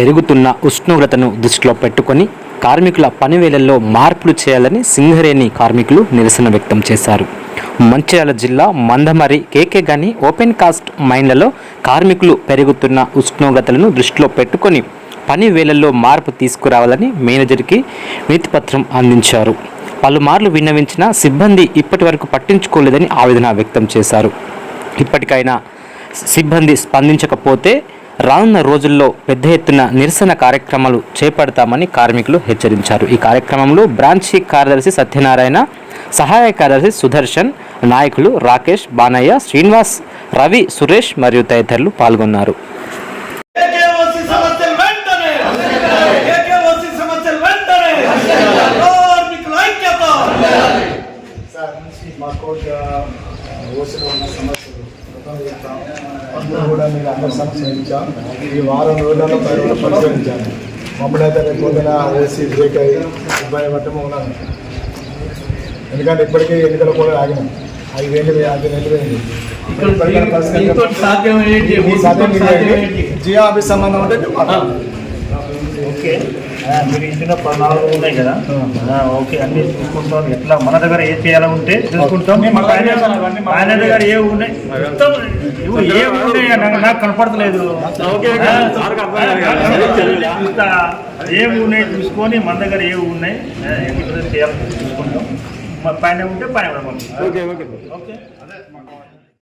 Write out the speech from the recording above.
పెరుగుతున్న ఉష్ణోగ్రతను దృష్టిలో పెట్టుకొని కార్మికుల పనివేళల్లో మార్పులు చేయాలని సింగరేణి కార్మికులు నిరసన వ్యక్తం చేశారు. మంచిర్యాల జిల్లా Mandamarri K K open cast మైన్లలో కార్మికులు పెరుగుతున్న ఉష్ణోగ్రతలను దృష్టిలో పెట్టుకొని పని వేళల్లో మార్పు తీసుకురావాలని మేనేజర్కి వినతిపత్రం అందించారు. పలుమార్లు విన్నవించిన సిబ్బంది ఇప్పటి వరకు పట్టించుకోలేదని ఆవేదన వ్యక్తం చేశారు. ఇప్పటికైనా సిబ్బంది స్పందించకపోతే రానున్న రోజుల్లో పెద్ద ఎత్తున నిరసన కార్యక్రమాలు చేపడతామని కార్మికులు హెచ్చరించారు. ఈ కార్యక్రమంలో బ్రాంచీ కార్యదర్శి సత్యనారాయణ సహాయ కార్యదర్శి సుదర్శన్ నాయకులు రాకేష్ బానయ్య శ్రీనివాస్ రవి సురేష్ మరియు తదితరులు పాల్గొన్నారు. మా కోర్టు ఓసీలో ఉన్న సమస్యలు అందరూ కూడా మీరు అందరి సమస్యలు ఇచ్చాం ఈ వారం రోజులలో రోజులు పరిశీలించాను మమ్మల్ని అయితే రేపు పొద్దున ఓసీ బ్రేక్ అయ్యి ఇబ్బంది పట్టము ఉన్నాను ఎందుకంటే ఇప్పటికీ ఎన్నికలు కూడా ఆగినాం. ఐదు వేలు ఐదు వేలు వేయండి జియో ఆఫీస్ సంబంధం మాట్లాడండి. ఓకే. మీరు ఇచ్చిన నాలుగు ఉన్నాయి కదా? ఓకే. అన్ని చూసుకుంటాం. ఎట్లా మన దగ్గర ఏ చేయాలో ఉంటే చూసుకుంటాం. మా ఆయన- దగ్గర ఏ ఉన్నాయి ఇవి ఏ ఉన్నాయి నాకు కనపడతలేదు. ఏమి ఉన్నాయి చూసుకొని మన దగ్గర ఏవి ఉన్నాయి ఎన్ని చేయాలో చూసుకుంటాం. మా పైన ఉంటే పైన ఓకే ఓకే.